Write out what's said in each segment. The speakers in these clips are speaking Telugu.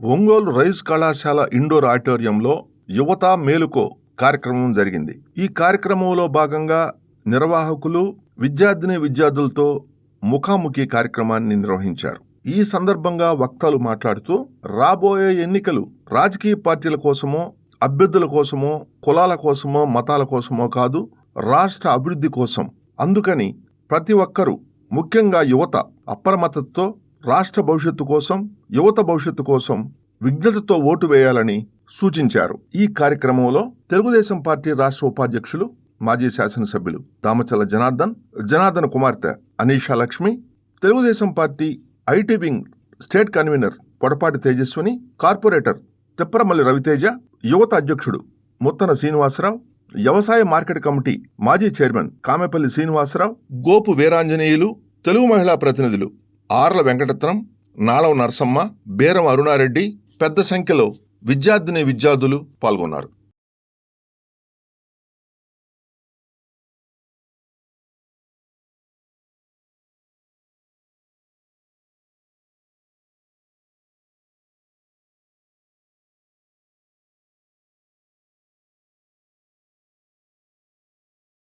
ఒంగోలు రైస్ కళాశాల ఇండోర్ ఆడిటోరియంలో యువత మేలుకో కార్యక్రమం జరిగింది. ఈ కార్యక్రమంలో భాగంగా నిర్వాహకులు విద్యార్థిని విద్యార్థులతో ముఖాముఖి కార్యక్రమాన్ని నిర్వహించారు. ఈ సందర్భంగా వక్తలు మాట్లాడుతూ రాబోయే ఎన్నికలు రాజకీయ పార్టీల కోసమో అభ్యర్థుల కోసమో కులాల కోసమో మతాల కోసమో కాదు రాష్ట్ర అభివృద్ధి కోసం. అందుకని ప్రతి ఒక్కరూ ముఖ్యంగా యువత అప్రమత్తతో రాష్ట్ర భవిష్యత్తు కోసం యువత భవిష్యత్తు కోసం విజ్ఞతతో ఓటు వేయాలని సూచించారు. ఈ కార్యక్రమంలో తెలుగుదేశం పార్టీ రాష్ట్ర ఉపాధ్యక్షులు మాజీ శాసనసభ్యులు దామచల జనార్దన్ జనార్దన్ కుమార్తె Anisha Lakshmi Telugu Desam party IT wing state convener Podapati Tejaswini corporator Tipparamalli Raviteja యువత అధ్యక్షుడు ముత్తన శ్రీనివాసరావు వ్యవసాయ మార్కెట్ కమిటీ మాజీ చైర్మన్ కామెపల్లి శ్రీనివాసరావు గోపు వీరాంజనేయులు తెలుగు మహిళా ప్రతినిధులు ఆర్ల వెంకటరత్నం నాళవ నరసమ్మ బేరం అరుణారెడ్డి పెద్ద సంఖ్యలో విద్యార్థిని విద్యార్థులు పాల్గొన్నారు.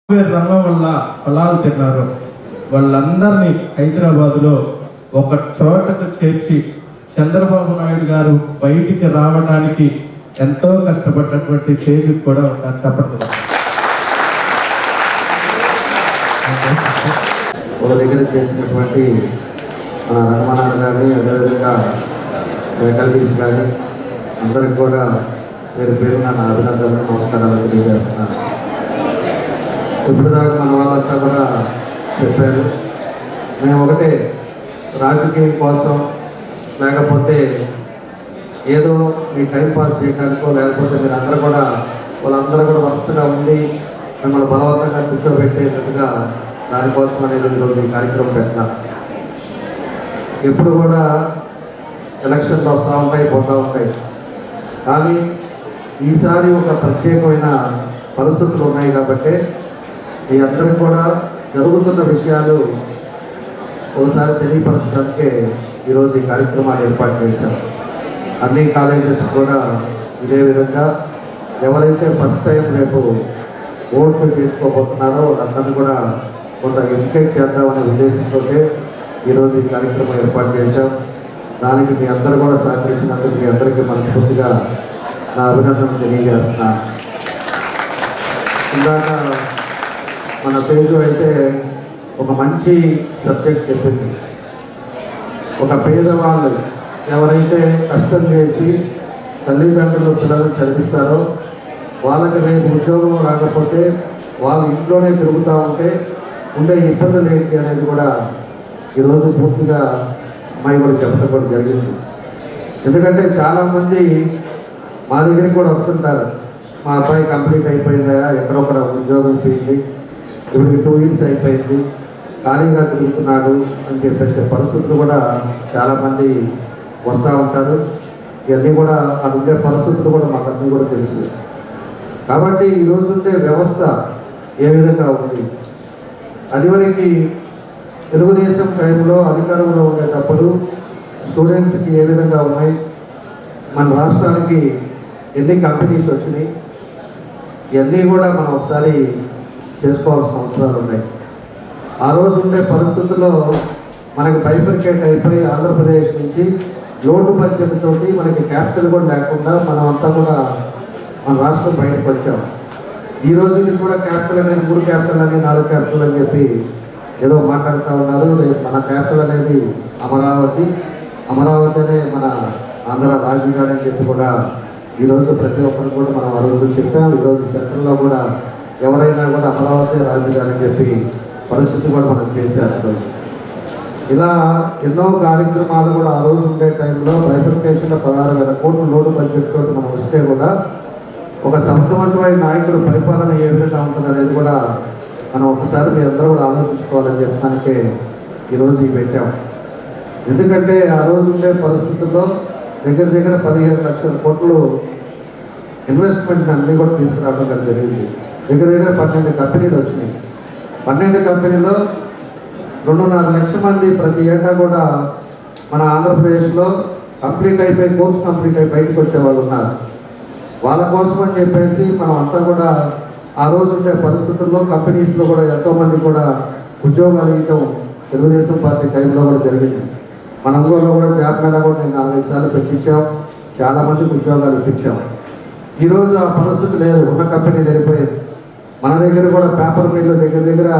రంగం వల్ల ఫలాలు తిన్నారు. వాళ్ళందరినీ హైదరాబాద్లో ఒక చోటకు చేర్చి చంద్రబాబు నాయుడు గారు బయటికి రావడానికి ఎంతో కష్టపడ్డటువంటి తేజీ కూడా ఒకసారి చెప్పండి. ఒక దగ్గర చేసినటువంటి మన రమణాథ్ కానీ అదేవిధంగా వెంకటేష్ కానీ అందరికి కూడా పేరు పేరున నా అభినందనలు నమస్కారాలు తెలియజేస్తున్నాను. ఇప్పుడు దాకా మన వాళ్ళంతా కూడా చెప్పారు. మేము ఒకటే రాజకీయం కోసం లేకపోతే ఏదో మీ టైం పాస్ చేయడానికో లేకపోతే మీరు అందరూ కూడా వాళ్ళందరూ కూడా వరుసగా ఉండి మిమ్మల్ని బలవంతంగా కూర్చోబెట్టేటట్టుగా దానికోసం అనేది ఈరోజు ఈ కార్యక్రమం పెట్టినా. ఎప్పుడు కూడా ఎలక్షన్స్ వస్తూ ఉంటాయి పోతూ ఉంటాయి. కానీ ఈసారి ఒక ప్రత్యేకమైన పరిస్థితులు ఉన్నాయి కాబట్టి మీ అందరికి కూడా జరుగుతున్న విషయాలు ఒకసారి తెలియపరచడానికే ఈరోజు ఈ కార్యక్రమాన్ని ఏర్పాటు చేశాం. అన్ని కాలేజెస్ కూడా ఇదే విధంగా ఎవరైతే ఫస్ట్ టైం రేపు ఓట్లు తీసుకోబోతున్నారో వాళ్ళందరినీ కూడా కొంత ఎడ్యుకేట్ చేద్దామనే ఉద్దేశంతో ఈరోజు ఈ కార్యక్రమం ఏర్పాటు చేశాం. దానికి మీ అందరూ కూడా సహకరించినందుకు మీ అందరికీ మనస్ఫూర్తిగా నా అభినందనలు తెలియజేస్తున్నాను. ఇందాక మన పేజు అయితే ఒక మంచి సబ్జెక్ట్ చెప్పింది. ఒక పేదవాళ్ళు ఎవరైతే కష్టం చేసి తల్లిదండ్రులు పిల్లలు చదివిస్తారో వాళ్ళకి రేపు ఉద్యోగం రాకపోతే వాళ్ళు ఇంట్లోనే తిరుగుతూ ఉంటే ఉండే ఇబ్బందులు ఏంటి అనేది కూడా ఈరోజు పూర్తిగా అమ్మాయి కూడా చెప్పడం జరిగింది. ఎందుకంటే చాలామంది మా దగ్గరికి కూడా వస్తుంటారు. మా అబ్బాయి కంప్లీట్ అయిపోయిందా? ఎక్కడొక్కడ ఉద్యోగం పోయింది ఇప్పుడు టూ ఇయర్స్ అయిపోయింది. ఖాళీగా తిరుగుతున్నాడు అని చెప్పేసి పరిస్థితులు కూడా చాలామంది వస్తూ ఉంటారు. ఇవన్నీ కూడా అక్కడ ఉండే పరిస్థితులు కూడా మాకు అన్నీ కూడా తెలుసు. కాబట్టి ఈరోజు ఉండే వ్యవస్థ ఏ విధంగా ఉంది? అదివరకు తెలుగుదేశం టైంలో అధికారంలో ఉండేటప్పుడు స్టూడెంట్స్కి ఏ విధంగా ఉన్నాయి? మన రాష్ట్రానికి ఎన్ని కంపెనీస్ వచ్చినాయి? ఇవన్నీ కూడా మనం ఒకసారి చేసుకోవాల్సిన అవసరాలు ఉన్నాయి. ఆ రోజు ఉండే పరిస్థితుల్లో మనకి బైఫర్కేట్ అయిపోయి ఆంధ్రప్రదేశ్ నుంచి లోటు బడ్జెట్తో మనకి క్యాపిటల్ కూడా లేకుండా మనం అంతా కూడా మన రాష్ట్రం బయటకు వచ్చాం. ఈ రోజుకి కూడా క్యాపిటల్ అనేది మూడు క్యాపిటల్ అని నాలుగు క్యాపిటల్ అని చెప్పి ఏదో మాట్లాడుతూ ఉన్నారు. రేపు మన క్యాపిటల్ అనేది అమరావతి అమరావతి అనే మన ఆంధ్ర రాజధాని అని చెప్పి కూడా ఈరోజు ప్రతి ఒక్కరు కూడా మనం ఆ రోజు చెప్పాం. ఈరోజు సెంటర్లో కూడా ఎవరైనా కూడా అమరావతి రాజధాని అని చెప్పి పరిస్థితి కూడా మనం చేశారు ఇలా ఎన్నో కార్యక్రమాలు కూడా ఆ రోజు ఉండే టైంలో బైఫర్కేషన్లో పదహారు వేల కోట్ల లోటు బడ్జెట్ తోటి మనం వస్తే కూడా ఒక సమర్థవంతమైన నాయకుడు పరిపాలన ఏ విధంగా ఉంటుంది అనేది కూడా మనం ఒకసారి మీ అందరూ కూడా ఆలోచించుకోవాలని చెప్పడానికే ఈరోజు ఇవి పెట్టాం. ఎందుకంటే ఆ రోజు ఉండే పరిస్థితుల్లో దగ్గర దగ్గర పదిహేను లక్షల కోట్లు ఇన్వెస్ట్మెంట్ అన్నీ కూడా తీసుకురావడం కానీ జరిగింది. దగ్గర దగ్గర పన్నెండు కంపెనీలు వచ్చినాయి. పన్నెండు కంపెనీలో రెండున్నర లక్షల మంది ప్రతి ఏటా కూడా మన ఆంధ్రప్రదేశ్లో కంప్లీట్ అయిపోయి కోర్స్ కంప్లీట్ అయి బయటకు వచ్చే వాళ్ళు ఉన్నారు. వాళ్ళ కోసం అని చెప్పేసి మనం అంతా కూడా ఆ రోజు ఉండే పరిస్థితుల్లో కంపెనీస్లో కూడా ఎంతోమంది కూడా ఉద్యోగాలు ఇవ్వడం తెలుగుదేశం పార్టీ టైంలో కూడా జరిగింది. మన ఊళ్ళో కూడా జాబ్ మీద కూడా నేను నాలుగైదు సార్లు పెట్టించాం. చాలామందికి ఉద్యోగాలు ఇప్పించాం. ఈరోజు ఆ పరిస్థితి లేదు. ఉన్న కంపెనీ వెళ్ళిపోయింది మన దగ్గర కూడా పేపర్ మిల్లు దగ్గర దగ్గర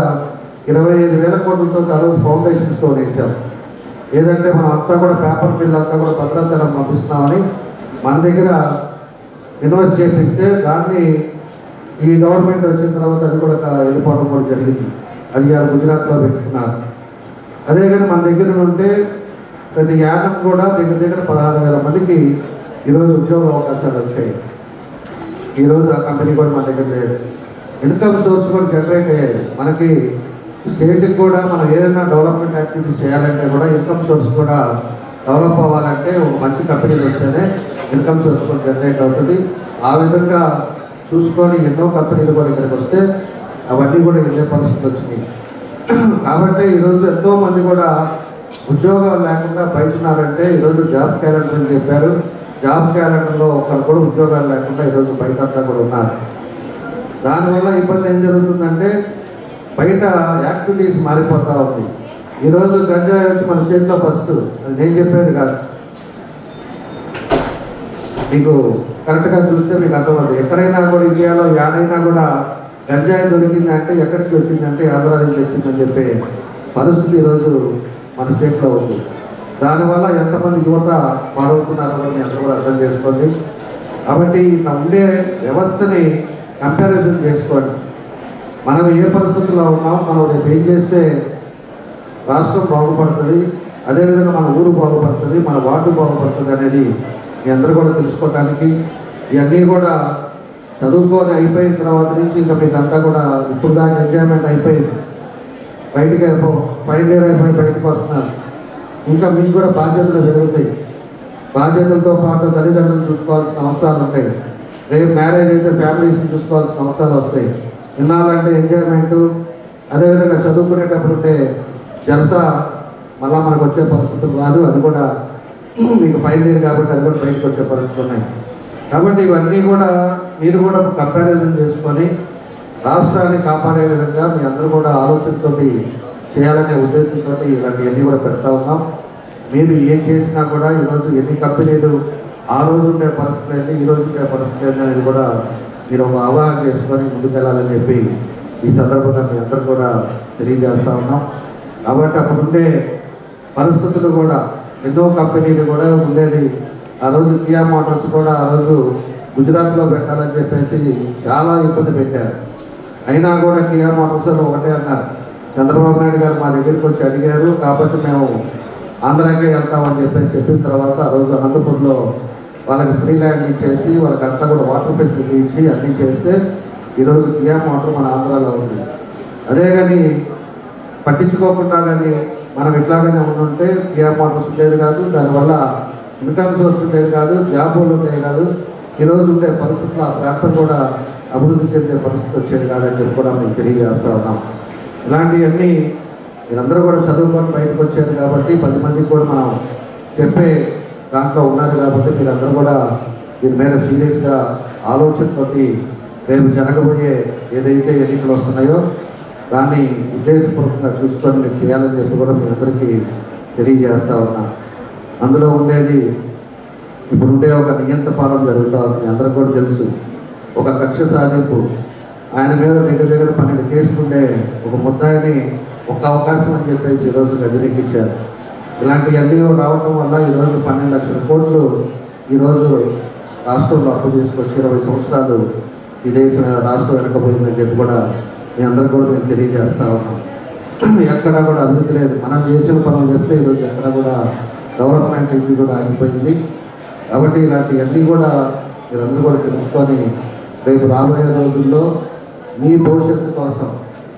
ఇరవై ఐదు వేల కోట్లతో ఆ రోజు ఫౌండేషన్స్తో వేసాం ఏదంటే మనం అంతా కూడా పేపర్ మిల్ అంతా కూడా భద్రాచలం పంపిస్తున్నామని మన దగ్గర ఇన్వెస్ట్ చేపిస్తే దాన్ని ఈ గవర్నమెంట్ వచ్చిన తర్వాత అది కూడా వెళ్ళిపోవడం కూడా జరిగింది. అది ఆ గుజరాత్లో పెట్టుకున్నారు. అదే కానీ మన దగ్గర ఉంటే ప్రతి యానం కూడా దగ్గర దగ్గర పదహారు వేల మందికి ఈరోజు ఉద్యోగ అవకాశాలు వచ్చాయి. ఈరోజు ఆ కంపెనీ కూడా మన దగ్గర లేదు. ఇన్కమ్ సోర్స్ కూడా జనరేట్ అయ్యాయి. మనకి స్టేట్కి కూడా మనం ఏదైనా డెవలప్మెంట్ యాక్టివిటీస్ చేయాలంటే కూడా ఇన్కమ్ సోర్స్ కూడా డెవలప్ అవ్వాలంటే ఒక మంచి కంపెనీలు వస్తేనే ఇన్కమ్ సోర్స్ కూడా జనరేట్ అవుతుంది. ఆ విధంగా చూసుకొని ఎన్నో కంపెనీలు కూడా ఇక్కడికి వస్తే అవన్నీ కూడా వెళ్ళే పరిస్థితి వచ్చింది. కాబట్టి ఈరోజు ఎంతో మంది కూడా ఉద్యోగాలు లేకుండా బయట ఈరోజు జాబ్ క్యాలెండర్ అని చెప్పారు. జాబ్ క్యాలెండర్లో ఒకరు కూడా ఉద్యోగాలు లేకుండా ఈరోజు బయట అంతా కూడా ఉన్నారు. దానివల్ల ఇబ్బంది ఏం జరుగుతుందంటే బయట యాక్టివిటీస్ మారిపోతూ ఉంది. ఈరోజు గంజా వచ్చి మన స్టేట్లో ఫస్ట్ అది నేను చెప్పేది కాదు. మీకు కరెక్ట్గా చూస్తే మీకు అర్థమవుతుంది. ఎక్కడైనా కూడా ఇండియాలో యాడైనా కూడా గంజాయి దొరికింది అంటే ఎక్కడికి వచ్చిందంటే ఆంధ్ర నుంచి వచ్చిందని చెప్పే పరిస్థితి ఈరోజు మన స్టేట్లో ఉంది. దానివల్ల ఎంతమంది యువత పాడవుతున్నారో మీ అందరూ కూడా అర్థం చేసుకోండి. కాబట్టి ఇలా ఉండే వ్యవస్థని కంపారిజన్ చేసుకోండి. మనం ఏ పరిస్థితుల్లో ఉన్నాం మనం రేపు ఏం చేస్తే రాష్ట్రం బాగుపడుతుంది అదేవిధంగా మన ఊరు బాగుపడుతుంది మన వార్డు బాగుపడుతుంది అనేది మీ అందరూ కూడా తెలుసుకోవటానికి ఇవన్నీ కూడా చదువుకొని అయిపోయిన తర్వాత నుంచి ఇంకా మీకు అంతా కూడా ఇప్పుడు దాకా ఎంజాయ్మెంట్ అయిపోయింది. బయటికి అయిపో- ఫైనల్ ఇయర్ అయిపోయి బయటకు వస్తున్నారు. ఇంకా మీకు కూడా బాధ్యతలు పెరుగుతాయి. బాధ్యతలతో పాటు తల్లిదండ్రులు చూసుకోవాల్సిన అవసరాలు ఉంటాయి. రేపు మ్యారేజ్ అయితే ఫ్యామిలీస్ని చూసుకోవాల్సిన అవసరాలు వస్తాయి. ఇన్నాళ్ళంటే ఎంజాయ్మెంట్ అదేవిధంగా చదువుకునేటప్పుడు ఉంటే జలసా మళ్ళా మనకు వచ్చే పరిస్థితులు రాదు. అది కూడా మీకు ఫైనల్ ఇయర్ కాబట్టి అది కూడా బయటకు వచ్చే పరిస్థితులు ఉన్నాయి. కాబట్టి ఇవన్నీ కూడా మీరు కూడా కంపారిజన్ చేసుకొని రాష్ట్రాన్ని కాపాడే విధంగా మీ అందరూ కూడా ఆలోచనతో చేయాలనే ఉద్దేశంతో ఇలాంటివన్నీ కూడా పెడతా ఉన్నాం. మీరు ఏం చేసినా కూడా ఈరోజు ఎన్ని కంపెనీలు ఆ రోజు ఉండే పరిస్థితులు ఏంటి? ఈ రోజు ఉండే పరిస్థితులు ఏంటి అనేది కూడా మీరు ఒక అవగాహన చేసుకొని ముందుకెళ్ళాలని చెప్పి ఈ సందర్భంగా మీ అందరూ కూడా తెలియజేస్తా ఉన్నాం. కాబట్టి అప్పుడు ఉండే పరిస్థితులు కూడా ఎన్నో కంపెనీలు కూడా ఉండేది. ఆ రోజు కియా మోటార్స్ కూడా ఆ రోజు గుజరాత్లో పెట్టాలని చెప్పేసి చాలా ఇబ్బంది పెట్టారు. అయినా కూడా కియా మోటార్స్ ఒకటే అన్నారు. చంద్రబాబు నాయుడు గారు మా దగ్గరికి వచ్చి అడిగారు కాబట్టి మేము ఆంధ్రాకే వెళ్తామని చెప్పేసి చెప్పిన తర్వాత ఆ రోజు అనంతపూర్లో వాళ్ళకి ఫ్రీ ల్యాండ్ ఇచ్చేసి వాళ్ళకి అంతా కూడా వాటర్ ఫెసిలిటీ ఇచ్చి అన్నీ చేస్తే ఈరోజు కియా మోటార్ మన ఆంధ్రాలో ఉంది. అదే కానీ పట్టించుకోకుండా కానీ మనం ఇట్లాగానే ఉండుంటే కియా మోటార్స్ ఉండేది కాదు దానివల్ల ఇన్కమ్ సోర్స్ ఉండేది కాదు జాబులు ఉండేది కాదు. ఈరోజు ఉండే పరిస్థితులు ఆ ప్రాంతం కూడా అభివృద్ధి చెందే పరిస్థితి వచ్చేది కాదని చెప్పి కూడా మేము తెలియజేస్తా ఉన్నాం. ఇలాంటివన్నీ మీరందరూ కూడా చదువుకొని బయటకు వచ్చారు కాబట్టి పది మందికి కూడా మనం చెప్పే దాంట్లో ఉన్నారు కాబట్టి మీరందరూ కూడా దీని మీద సీరియస్గా ఆలోచనతోటి రేపు జరగబోయే ఏదైతే ఎన్నికలు వస్తున్నాయో దాన్ని ఉద్దేశపూర్వకంగా చూసుకొని మీరు చేయాలని చెప్పి కూడా మీ అందరికీ తెలియజేస్తా ఉన్నా. అందులో ఉండేది ఇప్పుడు ఉండే ఒక నియంత పాలన జరుగుతూ ఉంది. అందరికి కూడా తెలుసు. ఒక కక్ష సాధింపు. ఆయన మీద దగ్గర దగ్గర పన్నెండు కేసులు ఉండే ఒక ముద్దాయిని ఒక అవకాశం అని చెప్పేసి ఈరోజు గదిరెక్కించారు ఇలాంటి ఇలాంటివన్నీ రావటం వల్ల ఈరోజు పన్నెండు లక్షల కోట్లు ఈరోజు రాష్ట్రంలో అప్పు తీసుకొచ్చి ఇరవై సంవత్సరాలు ఈ దేశ రాష్ట్రం వెనకపోయిందని చెప్పి కూడా మీ అందరికి కూడా మేము తెలియజేస్తా ఉన్నాం ఎక్కడా కూడా అభివృద్ధి లేదు. మనం చేసిన పనులు చెప్తే ఈరోజు ఎక్కడ కూడా డెవలప్మెంట్ ఇది కూడా ఆగిపోయింది. కాబట్టి ఇలాంటివన్నీ కూడా మీరందరూ కూడా తెలుసుకొని రేపు రాబోయే రోజుల్లో మీ భవిష్యత్తు కోసం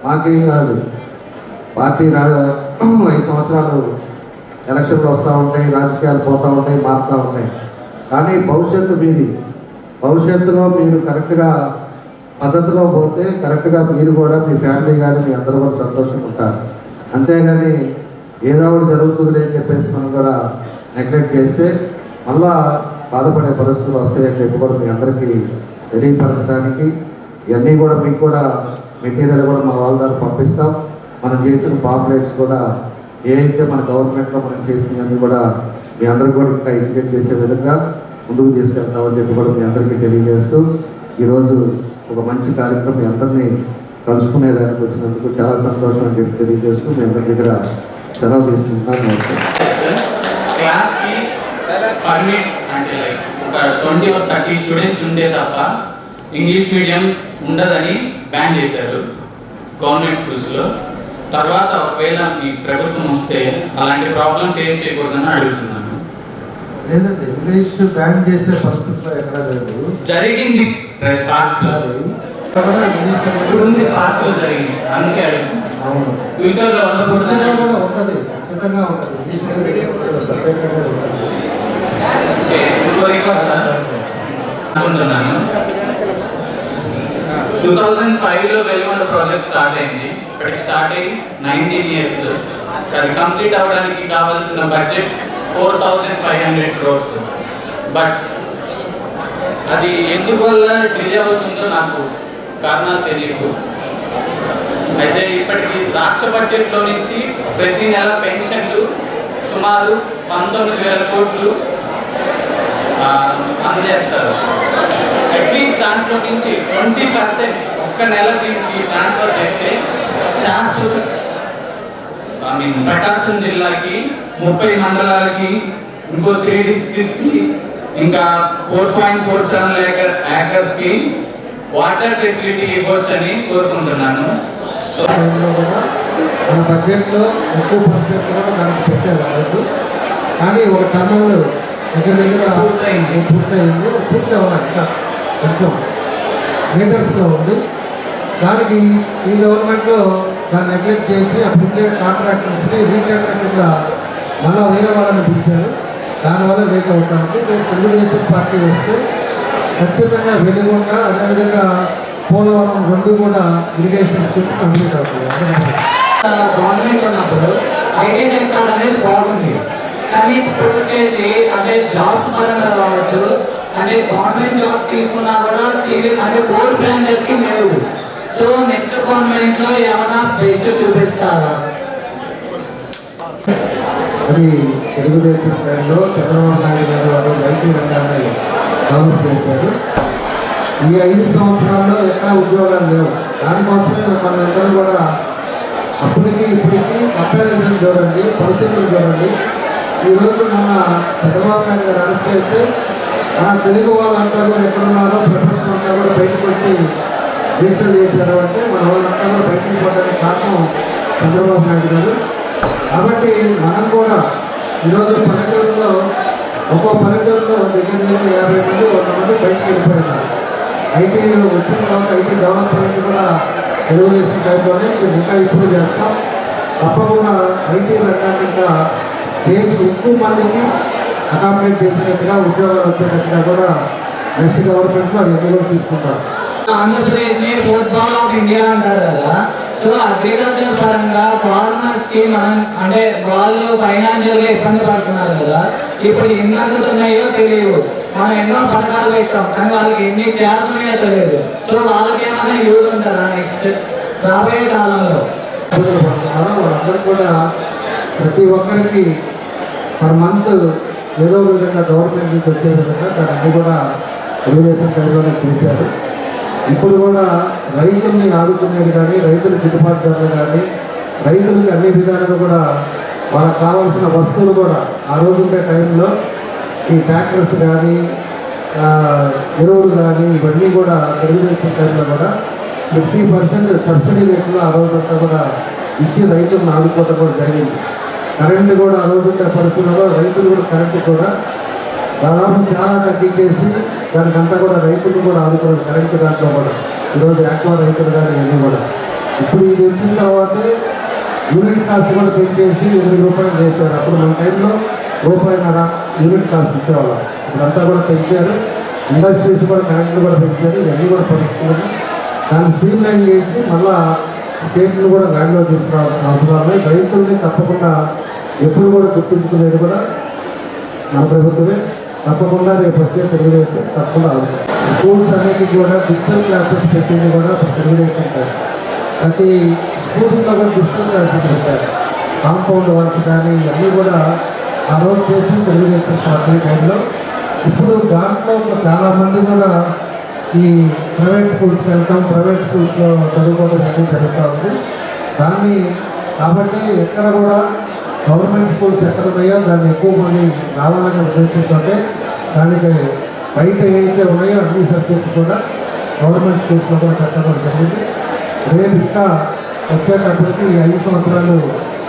మాకేం కాదు. పార్టీ రా ఐదు సంవత్సరాలు ఎలక్షన్లు వస్తూ ఉంటాయి రాజకీయాలు పోతూ ఉంటాయి మారుతూ ఉంటాయి. కానీ భవిష్యత్తు మీది. భవిష్యత్తులో మీరు కరెక్ట్గా పద్ధతిలో పోతే కరెక్ట్గా మీరు కూడా మీ ఫ్యామిలీ కానీ మీ అందరూ కూడా సంతోషంగా ఉంటారు. అంతేగాని ఏదో ఒకటి జరుగుతుంది అని చెప్పేసి మనం కూడా నెగ్లెక్ట్ చేస్తే మళ్ళా బాధపడే పరిస్థితులు వస్తాయని చెప్పి కూడా మీ అందరికీ తెలియపరచడానికి ఇవన్నీ కూడా మీకు కూడా మెటీరియల్ కూడా మా వాళ్ళ ద్వారా పంపిస్తాం. మనం చేసిన పాంప్లెట్స్ కూడా ఏదైతే మన గవర్నమెంట్లో మనం చేసినవన్నీ కూడా మీ అందరికి కూడా ఇంకా ఎడ్యుకేట్ చేసే విధంగా ముందుకు తీసుకెళ్తామని చెప్పి కూడా మీ అందరికీ తెలియజేస్తూ ఈరోజు ఒక మంచి కార్యక్రమం మీ అందరినీ కలుసుకునేదానికి వచ్చినందుకు చాలా సంతోషం అని చెప్పి తెలియజేస్తూ మీ అందరి దగ్గర సెలవు తీసుకుంటున్నాను. క్లాస్కి పర్మిట్ అంటే ఒక ట్వంటీ ఆర్ థర్టీ స్టూడెంట్స్ ఉండే తప్ప ఇంగ్లీష్ మీడియం ఉండదని బ్యాన్ చేశారు గవర్నమెంట్ స్కూల్స్లో. తర్వాత ఒకవేళ మీ ప్రభుత్వం వస్తే అలాంటి ప్రాబ్లం ఫేస్ చేయకూడదని అడుగుతున్నాను. లేదండి ఇంగ్లీష్ బ్యాన్ చేసే పరిస్థితిలో ఎక్కడ లేదు. జరిగింది. ఉంది పాస్ట్లో జరిగింది. అందుకే అడుగుతున్నాను అవును. ఫ్యూచర్లో ఖచ్చితంగా ఉండకూడదని కూడా ఉంటుంది. ఖచ్చితంగా ఉంటుంది. ఇంకో రిక్వెస్ట్ అనుకుంటున్నాను. టూ థౌజండ్ ఫైవ్లో వెలుగొండ ప్రాజెక్ట్ స్టార్ట్ అయింది. ఇప్పటికి స్టార్ట్ అయ్యి నైన్టీన్ ఇయర్స్ అది కంప్లీట్ అవ్వడానికి కావాల్సిన budget four thousand five hundred crores but అది ఎందువల్ల డిలే అవుతుందో నాకు కారణాలు తెలియదు. అయితే ఇప్పటికి రాష్ట్ర బడ్జెట్లో నుంచి ప్రతి నెల పెన్షన్లు సుమారు పంతొమ్మిది వేల కోట్లు అందజేస్తారు. అట్లీస్ట్ దాంట్లో నుంచి ట్వంటీ పర్సెంట్ ఒక్క నెల దీనికి ట్రాన్స్ఫర్ చేస్తే శాశ్వత ఐ మీన్ ప్రకాశం జిల్లాకి ముప్పై మండలాలకి ఇంకో త్రీ డిస్ట్రిక్ట్కి ఇంకా four point four seven acre యాకర్స్కి water facility ఇవ్వచ్చని కోరుకుంటున్నాను. సో మన బడ్జెట్లో ఎక్కువ పర్సెంట్ కూడా దానికి పెట్టారు కానీ ఒక టర్నల్ దగ్గర దగ్గర పూర్తయింది. పూర్తయింది. పూర్తి అవ్వాలి ఇంకా కొంచెం మీటర్స్లో ఉంది. దానికి ఈ గవర్నమెంట్లో దాన్ని నెగ్లెక్ట్ చేసి ఆ ప్రిపేర్ కాంట్రాక్టర్స్ని రీకాంట్రాక్ట్ కింద మళ్ళీ వేరే వాళ్ళని పిలిచారు. దానివల్ల లేట్ అవుతుంది. నేను తెలుగుదేశం పార్టీ వస్తే ఖచ్చితంగా వెలుగొండ అదేవిధంగా పోలవరం రెండు కూడా ఇరిగేషన్ స్కూల్ కంప్లీట్ అవుతుంది. గవర్నమెంట్ ఉన్నప్పుడు ఐటీ సెక్టర్ అనేది బాగుంది. కానీ ఇప్పుడు వచ్చేసి అంటే జాబ్స్ పరంగా కావచ్చు అంటే గవర్నమెంట్ జాబ్స్ తీసుకున్నా కూడా సీరియస్ అంటే గోల్డ్ ప్లాన్ చేసి లేవు సో నెక్స్ట్ కాన్వెంట్లో ఏమైనా బెస్ట్ చూపిస్తారా? అది తెలుగుదేశం ఫ్రెండ్లో చంద్రబాబు నాయుడు గారు వారు రైతు రంగాన్ని డెవలప్ చేశారు. ఈ ఐదు సంవత్సరాల్లో ఎక్కడ ఉద్యోగాలు లేవు. దానికోసమే మిమ్మల్ని అందరూ కూడా అప్పటికి ఇప్పటికి కంపారిజన్ చూడండి పరిస్థితులు చూడండి. ఈరోజు మన చంద్రబాబు నాయుడు గారు అరెస్ట్ చేస్తే మన తెలుగు వాళ్ళంతా కూడా ఎక్కడున్నారో ప్రపంచం అంతా కూడా బయటకు వచ్చి దీక్షలు చేశారు అంటే మన వాళ్ళంతా కూడా బయటకు పోవడానికి కారణం చంద్రబాబు నాయుడు గారు. కాబట్టి మనం కూడా ఈరోజు పల్లెటూరులో ఒక్కో పల్లెటూరులో దగ్గర దగ్గర యాభై మంది వంద మంది బయటకు వెళ్ళిపోయినారు. ఐటీ వచ్చిన తర్వాత ఐటీ డెవలప్మెంట్ కూడా తెలుగుదేశం టైంలోనే ఇంకా ఇంప్రూవ్ చేస్తాం. తప్పకుండా ఐటీ రంగానికి ఇంకా చేసి ఎక్కువ మందికి అకామిడేట్ చేసినట్టుగా ఉద్యోగాలు వచ్చేటట్టుగా కూడా నెక్స్ట్ గవర్నమెంట్లో అవన్నీ కూడా తీసుకుంటారు ఆంధ్రప్రదేశ్ని ఫుట్బాల్ ఆఫ్ ఇండియా అంటారు కదా. సో అగ్రికల్చర్ పరంగా ఫార్మర్స్కి మనం అంటే వాళ్ళు ఫైనాన్షియల్గా ఇబ్బంది పడుతున్నారు కదా. ఇప్పుడు ఎన్ని అందుతున్నాయో తెలియదు మనం ఎన్నో పథకాలు పెట్టాం కానీ వాళ్ళకి ఎన్ని చేస్తున్నాయో తెలియదు. సో వాళ్ళకి ఏమైనా యూజ్ ఉంటుందా నెక్స్ట్? రాబోయే కాలంలో. వాళ్ళందరూ కూడా ప్రతి ఒక్కరికి పర్ మంత్ ఏదో విధంగా గవర్నమెంట్ నుంచి వచ్చే విధంగా అన్ని కూడా తెలుగుదేశం కలిగి చేశారు. ఇప్పుడు కూడా రైతుల్ని ఆదుకునేది కానీ రైతుల గిట్టుబాటు ధరలు కానీ రైతులకి అన్ని విధాలుగా కూడా వాళ్ళకి కావాల్సిన వస్తువులు కూడా ఆ రోజు ఉండే టైంలో ఈ ట్రాక్టర్స్ కానీ ఎరువులు కానీ ఇవన్నీ కూడా తెలుగుదేశం టైంలో కూడా ఫిఫ్టీ పర్సెంట్ సబ్సిడీ రేట్లో ఆ రోజంతా కూడా ఇచ్చి రైతులను ఆదుకోవడం కూడా జరిగింది. కరెంట్ కూడా ఆ రోజు ఉండే పరిస్థితుల్లో రైతులు కూడా కరెంటు కూడా దాదాపు చాలా తగ్గించేసి దానికి అంతా కూడా రైతులు కూడా ఆదుకున్నారు. కరెంటు దాంట్లో కూడా. ఈరోజు యాక్వా రైతులు కానీ ఇవన్నీ కూడా. ఇప్పుడు ఇది వచ్చిన తర్వాతే యూనిట్ కాస్ట్ కూడా పెంచేసి ఎనిమిది రూపాయలు చేశారు. అప్పుడు మన టైంలో రూపాయిన్నర యూనిట్ కాస్ట్ ఇచ్చేవాళ్ళం. ఇదంతా కూడా పెంచారు. ఇండస్ట్రీస్ కూడా కరెంట్లు కూడా పెంచారు. ఇవన్నీ కూడా పరిస్థితులు దాన్ని స్ట్రీమ్ లైన్ చేసి మళ్ళా స్టేట్ను కూడా గాడిలో తీసుకురావాల్సిన అవసరం ఉన్నాయి రైతుల్ని తప్పకుండా ఎప్పుడు కూడా గుర్తుంచుకునేది కూడా మన ప్రభుత్వమే. తప్పకుండా రేపు వచ్చే తెలుగుదేశం తప్పకుండా స్కూల్స్ అన్నిటికీ కూడా డిజిటల్ క్లాసెస్ పెట్టింది కూడా తెలుగుదేశం ప్రతి స్కూల్స్లో కూడా డిజిటల్ క్లాసెస్ పెట్టారు. కాంపౌండ్ వర్క్స్ కానీ ఇవన్నీ కూడా ఆ రోజు చేసి తెలుగుదేశం పార్టీ టైంలో. ఇప్పుడు దాంట్లో చాలామంది కూడా ఈ ప్రైవేట్ స్కూల్స్కి వెళ్తాం ప్రైవేట్ స్కూల్స్లో చదువుకోవడం అనేది జరుగుతూ ఉంది. దాన్ని కాబట్టి ఎక్కడ కూడా గవర్నమెంట్ స్కూల్స్ ఎక్కడున్నాయో దాన్ని ఎక్కువ మంది రావాలని ఉద్దేశంతో దానికి బయట ఏవైతే ఉన్నాయో అన్ని సబ్జెక్టు కూడా గవర్నమెంట్ స్కూల్స్లో కూడా పెట్టడం జరిగింది. రేపు ఇంకా వచ్చేటప్పటికి ఈ ఐదు సంవత్సరాలు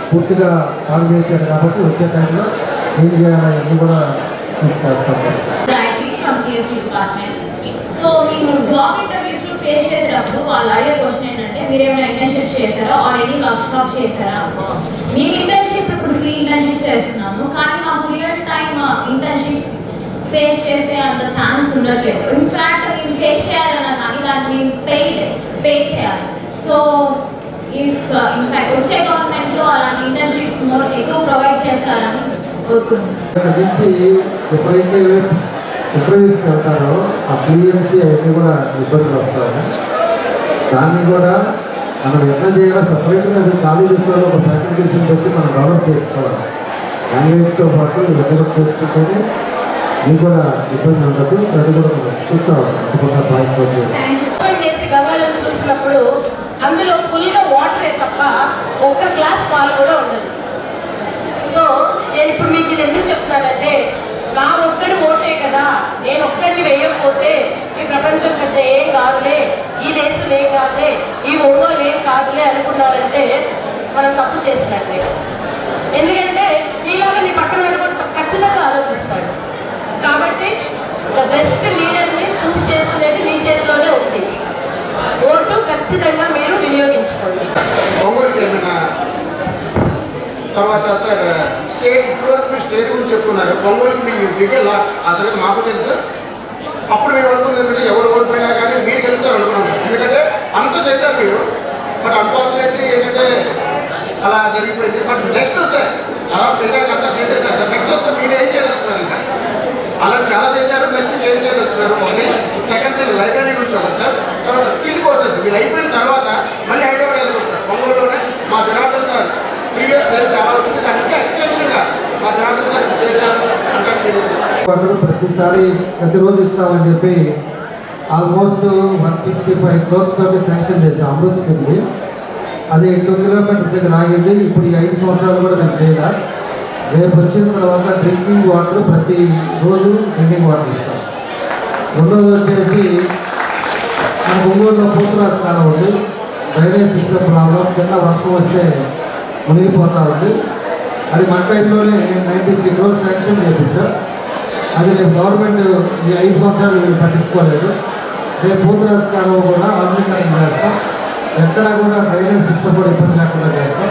పూర్తిగా పాలు చేశారు కాబట్టి వచ్చే టైంలో ఏం చేయాలి అన్నీ కూడా తీసుకొస్తాం సో మీకు జాబ్ ఇంటర్వ్యూస్ ఫేస్ చేసేటప్పుడు వాళ్ళు అడిగే క్వశ్చన్ ఏంటంటే మీరు ఏమైనా ఇంటర్న్షిప్ చేశారా? ఆర్ ఎనీ వర్క్ షాప్ చేశారా? మీ ఇంటర్న్షిప్ ఇప్పుడు ఫ్రీ ఇంటర్న్షిప్ చేస్తున్నాము కానీ మాకు రియల్ టైమ్ ఇంటర్న్షిప్ ఫేస్ చేసే అంత ఛాన్స్ ఉండట్లేదు. ఇన్ఫ్యాక్ట్ నేను ఫేస్ చేయాలన్నా కానీ దాన్ని పెయిడ్ పే చేయాలి. సో ఇఫ్ ఇన్ఫ్యాక్ట్ వచ్చే గవర్నమెంట్లో అలాంటి ఇంటర్న్షిప్స్ మోర్ ఎక్కువ ప్రొవైడ్ చేస్తారని కోరుకుంటున్నాను. ఇక్కడ ఎప్పుడైతే ఇంటర్వ్యూస్కి వెళ్తారో ఆ ఫ్లూయెన్సీ అవన్నీ కూడా ఇబ్బందులు వస్తాయి. దాన్ని కూడా మనం ఎట్లా చేయాలో సపరేట్గా అది కాలేజెస్లో ఒక ఫ్యాకల్టీస్ని పెట్టి మనం డెవలప్ చేసుకోవాలి. లాంగ్వేజ్తో పాటు డెవలప్ చేసుకుంటేనే మీకు కూడా ఇబ్బంది ఉండదు. అది కూడా మనం చూస్తాం. తప్పకుండా పాయింట్ చేసి. చూసినప్పుడు అందులో ఫుల్గా వాటరే తప్ప ఒక్క గ్లాస్ పాలు కూడా ఉండదు. సో నేను ఇప్పుడు మీకు ఇది ఎందుకు చెప్తున్నానంటే నా ఒక్కడి ఓటే కదా. నేను ఒక్కడిని వేయకపోతే ఈ ప్రపంచం పెద్ద ఏం కాదులే. ఈ దేశం ఏం కాదులే ఈ ఒంగోలు ఏం కాదులే అనుకున్నారంటే మనం తప్పు చేసినట్టే ఎందుకంటే నీలాగా నీ పక్కన ఖచ్చితంగా ఆలోచిస్తాడు కాబట్టి ద బెస్ట్ లీడర్ని చూస్ చేసుకునేది మీ చేతిలోనే ఉంది. ఓటు ఖచ్చితంగా మీరు వినియోగించుకోండి. తర్వాత సార్ స్టేట్ ఇప్పటివరకు మీరు స్టేట్ గురించి చెప్తున్నారు. ఒంగోలుకి మీ డీటెయిల్ ఆ తర్వాత మాకు తెలుసు. అప్పుడు మేము అనుకుంది ఎవరు ఓడిపోయినా కానీ మీరు గెలుస్తారు అనుకున్నాం అంత బట్ అన్ఫార్చునేట్లీ ఏంటంటే అలా జరిగిపోయింది. బట్ నెక్స్ట్ వస్తే అలా చేయడానికి అంతా తీసేసారు సార్ నెక్స్ట్ వస్తే మీరు ఏం చేయదలుచున్నారు ఇంకా? అలా చాలా చేశారు నెక్స్ట్ ఏం చేయదలుచున్నారు అని సెకండ్ థింగ్ లైబ్రరీ గురించి ఒకటి సార్ తర్వాత స్కిల్ కోర్సెస్ మీరు అయిపోయిన తర్వాత మళ్ళీ హైదరాబాద్ వెళ్ళారు సార్ ఒంగోలులోనే మా జనార్దన్ సార్ ప్రీవియస్ సార్ చాలా వచ్చింది. దానికి ఎక్స్టెన్షన్గా మా జనార్దన్ సార్ చేశారు. అంటే ప్రతిసారి ప్రతిరోజు ఇస్తామని చెప్పి almost one sixty five crores తోటి శాంక్షన్ చేసాం అమృత్ స్కీమ్ది అది టూ కిలోమీటర్స్ దగ్గర ఆగింది. ఇప్పుడు ఈ ఐదు సంవత్సరాలు కూడా మేము చేయాలి. రేపు వచ్చిన తర్వాత డ్రింకింగ్ వాటర్ ప్రతి రోజు డ్రింకింగ్ వాటర్ ఇస్తాం. రెండోది వచ్చేసి మన ఒంగోలులో పూతరాజు కాలం ఉంది. డ్రైనేజ్ సిస్టమ్ ప్రాబ్లం కింద వర్షం వస్తే మునిగిపోతా ఉంది. అది మన టైంలోనే నైంటీ త్రీ క్రోర్స్ శాంక్షన్ చేపించాం. అది రేపు గవర్నమెంట్ ఈ ఐదు సంవత్సరాలు పట్టించుకోలేదు. రేపు పూతరాజు కాలం కూడా ఆధునీకరణ చేస్తాం. ఎక్కడా కూడా డ్రైనేజ్ సిస్టమ్ కూడా ఇబ్బంది లేకుండా చేస్తాం.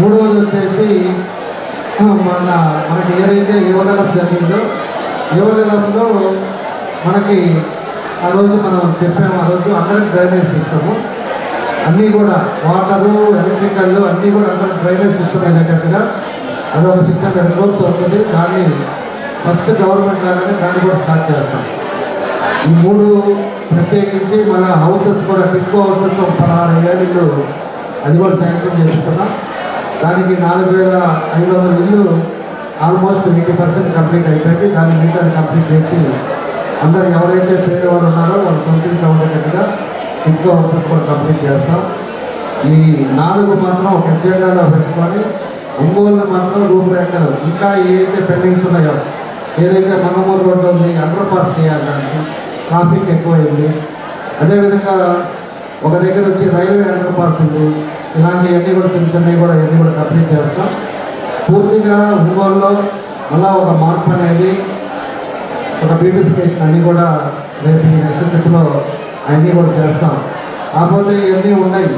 మూడోది వచ్చేసి మన మనకి ఏదైతే యువగలం జరిగిందో యువగలంలో మనకి ఆ రోజు మనం చెప్పాము ఆ రోజు అందరికి డ్రైనేజ్ సిస్టము అన్నీ కూడా వాటరు ఎలక్ట్రికల్ అన్నీ కూడా అందరికి డ్రైనేజ్ సిస్టమ్ అయినట్టుగా అదొక సిక్స్ హండ్రెడ్ క్రోర్స్ అవుతుంది దాన్ని ఫస్ట్ గవర్నమెంట్ లాగానే దాన్ని కూడా స్టార్ట్ చేస్తాం. ఈ మూడు ప్రత్యేకించి మన హౌసెస్ కూడా టిక్కో హౌసెస్ ఒక పదహారు ఏళ్ళు అది కూడా శాంక్షన్ చేసుకున్నాం. దానికి నాలుగు వేల ఐదు వందల ఇల్లు ఆల్మోస్ట్ ఎయిటీ పర్సెంట్ కంప్లీట్ అయిపోయింది. దాన్ని మిగతా కంప్లీట్ చేసి అందరు ఎవరైతే పేదవాళ్ళు ఉన్నారో వాళ్ళు సొంతంగా ఉండేటట్టుగా టిక్కో హౌసెస్ కూడా కంప్లీట్ చేస్తాం. ఈ నాలుగు మాత్రం ఒక ఎజెండాలో పెట్టుకొని ఒంగోలు మాత్రం రూపురేఖలు ఇంకా ఏదైతే పెండింగ్స్ ఉన్నాయో ఏదైతే మంగమూరు రోడ్లో ఉంది అండర్ పాస్ చేయాలి దానికి ట్రాఫిక్ ఎక్కువైంది. అదేవిధంగా ఒక దగ్గర వచ్చి రైల్వే అండర్ పాస్ ఉంది ఇలాంటివన్నీ కూడా చిన్న చిన్నవి కూడా ఇవన్నీ కూడా కంప్లీట్ చేస్తాం. పూర్తిగా ఒంగోలులో మళ్ళా ఒక మార్పు అనేది ఒక బ్యూటిఫికేషన్ అన్నీ కూడా రేపు ఈ నెక్స్ట్ ట్రిప్లో అన్నీ కూడా చేస్తాం. కాకపోతే ఇవన్నీ ఉన్నాయి.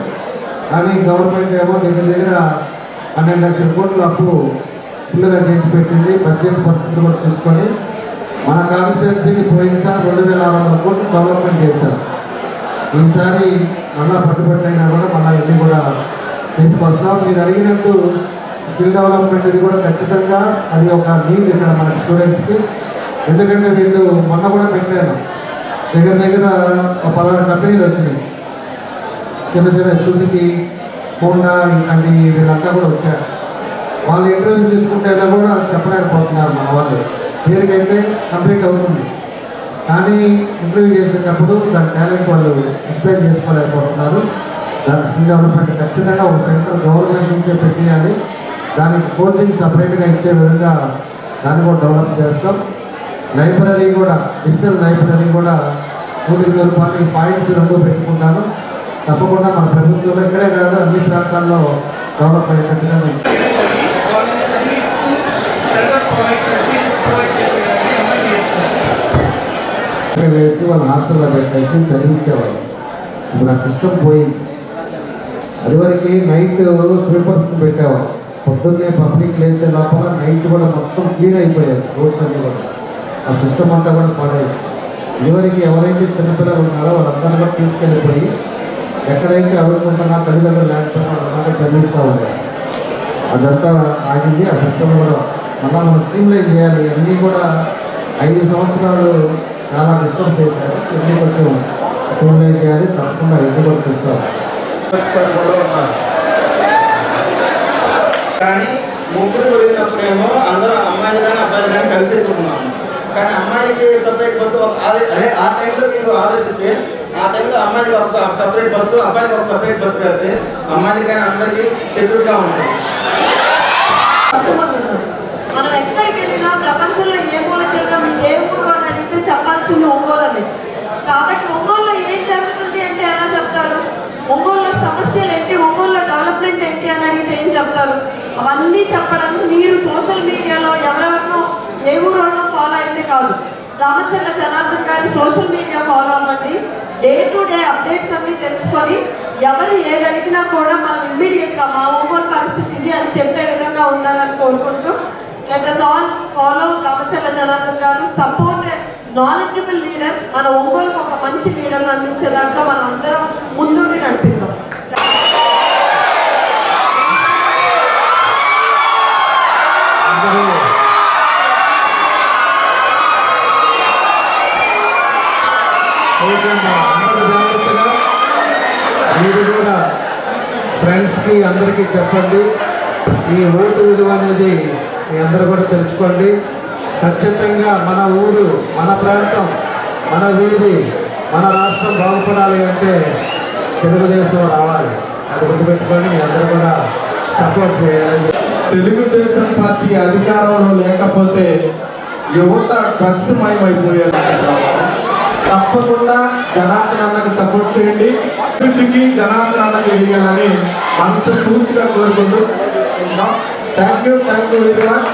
కానీ గవర్నమెంట్ ఏమో దగ్గర దగ్గర పన్నెండు లక్షల కోట్ల అప్పు ఫుల్గా చేసి పెట్టింది. బడ్జెట్ పరిస్థితి కూడా చూసుకొని మన కాన్స్టిట్యున్సీకి పోయినసారి రెండు వేల ఆరు వందల కోట్లు డెవలప్మెంట్ చేశారు. ఈసారి మళ్ళా పట్టుబట్టైనా కూడా మళ్ళీ ఇవన్నీ కూడా తీసుకొస్తాం మీరు అడిగినట్టు స్కిల్ డెవలప్మెంట్ ఇది కూడా ఖచ్చితంగా అది ఒక నీడ్ ఇక్కడ మన స్టూడెంట్స్కి. ఎందుకంటే వీళ్ళు మొన్న కూడా పెట్టాను దగ్గర దగ్గర ఒక పదహారు కంపెనీలు వచ్చినాయి. చిన్న చిన్న సుజుకి హోండా ఇలాంటి వీళ్ళంతా కూడా వచ్చారు. వాళ్ళు ఇంటర్వ్యూస్ తీసుకుంటే కూడా చెప్పలేకపోతున్నారు మన వాళ్ళు. వీరికైతే కంప్లీట్ అవుతుంది. కానీ ఇంటర్వ్యూ చేసేటప్పుడు దాని టాలెంట్ వాళ్ళు ఎక్స్ప్లెయిన్ చేసుకోలేకపోతున్నారు. దాని స్కిల్ డెవలప్మెంట్ ఖచ్చితంగా ఒక సెంటర్ గవర్నమెంట్ నుంచే పెట్టేయాలి. దానికి కోచింగ్ సపరేట్గా ఇచ్చే విధంగా దాన్ని కూడా డెవలప్ చేస్తాం. లైబ్రరీ కూడా డిజిటల్ లైబ్రరీ కూడా నూటి ఇరవై రూపాయలు పాయింట్స్ రెండు పెట్టుకుంటాను. తప్పకుండా మన ప్రభుత్వం ఇక్కడే కాదు అన్ని ప్రాంతాల్లో డెవలప్ అయ్యేటట్టుగా నేను వేసి వాళ్ళ హాస్టల్లో పెట్టేసి చదివించేవాళ్ళు ఇప్పుడు ఆ సిస్టమ్ పోయింది. అదివరకు నైట్ స్లీపర్స్ పెట్టేవాళ్ళు పొద్దున్నే పబ్లిక్ లేచే లోపల నైట్ కూడా మొత్తం క్లీన్ అయిపోయాయి రోడ్స్ అన్ని కూడా. ఆ సిస్టమ్ అంతా కూడా పడేది. ఇదివరకు ఎవరైతే చిన్నపిల్లలు ఉన్నారో వాళ్ళందరూ కూడా తీసుకెళ్ళిపోయి ఎక్కడైతే అడుగుకుంటున్నా తల్లిదండ్రులు లేకపోయినా వాళ్ళందరూ చదివిస్తూ ఉంటారు అదంతా ఆగింది. ఆ సిస్టమ్ కూడా మళ్ళీ మనం స్ట్రీమ్లైన్ చేయాలి. అన్నీ కూడా ఐదు సంవత్సరాలు చాలా డిస్టర్బ్ చేశారు. ఎన్ని కొంచెం స్ట్రీమ్లైన్ గారు తప్పకుండా ఎన్ని కూడా కానీ ముగ్గురు వెళ్ళినప్పుడేమో అందరూ అమ్మాయిలు కానీ అబ్బాయిలు కానీ కలిసి ఉన్నాము కానీ అమ్మాయికి సపరేట్ బస్సు అదే అదే ఆ టైంలో మీరు ఆలోచిస్తే ఆ టైంలో అమ్మాయికి ఒక సపరేట్ బస్సు అబ్బాయికి ఒక సపరేట్ బస్సు పెడితే అమ్మాయిలకి కానీ అందరికీ సెక్యూర్గా ఉంటుంది ఎంతమంది ఉన్నారు? మనం ఎక్కడికి వెళ్ళినా ప్రపంచంలో ఏ మూలకి వెళ్ళినా మీరు ఏ ఊరు అని అడిగితే చెప్పాల్సింది ఒంగోలు అని కాబట్టి ఒంగోలులో ఏం జరుగుతుంది అంటే ఎలా చెప్తారు ఒంగోలులో సమస్యలు ఏంటి ఒంగోలులో డెవలప్మెంట్ ఏంటి అని అడిగితే ఏం చెప్తారు అవన్నీ చెప్పడం మీరు సోషల్ మీడియాలో ఎవరెవరినో ఏ ఊరోనో ఫాలో అయితే రామచంద్ర జనార్దన్ గారి సోషల్ మీడియా ఫాలో అవ్వండి డే టు డే అప్డేట్స్ అన్ని తెలుసుకొని ఎవరు ఏది అడిగినా కూడా మనం ఇమ్మీడియట్గా మా ఒంగోలు పరిస్థితి ఇది అని చెప్పే విధంగా ఉండాలని కోరుకుంటూ let us all follow Ramachandra Janardhan గారు. సపోర్ట్ నాలెడ్జబుల్ లీడర్ మన ఒంగోలుకు ఒక మంచి లీడర్ అందించే దాంట్లో మనం అందరం ముందుండి నడిపిద్దాం. అందరూ ఓకేమ్మా, అందరూ జాగ్రత్తగా మీరు కూడా ఫ్రెండ్స్కి అందరికీ చెప్పండి. ఈ ఓటు విలువ అనేది మీ అందరూ కూడా తెలుసుకోండి. ఖచ్చితంగా మన ఊరు మన ప్రాంతం మన వీధి మన రాష్ట్రం బాగుపడాలి అంటే తెలుగుదేశం రావాలి. అది గుర్తుపెట్టుకొని మీ అందరూ కూడా సపోర్ట్ చేయాలి తెలుగుదేశం పార్టీ అధికారంలో లేకపోతే యువత డ్రగ్స్ మయమైపోయారు తప్పకుండా జనార్దన్ అన్నకు సపోర్ట్ చేయండి. అభివృద్ధికి జనార్దన్ అన్నకు ఎదిగాలని మనసు పూర్తిగా కోరుకుంటూ thank you thank you very much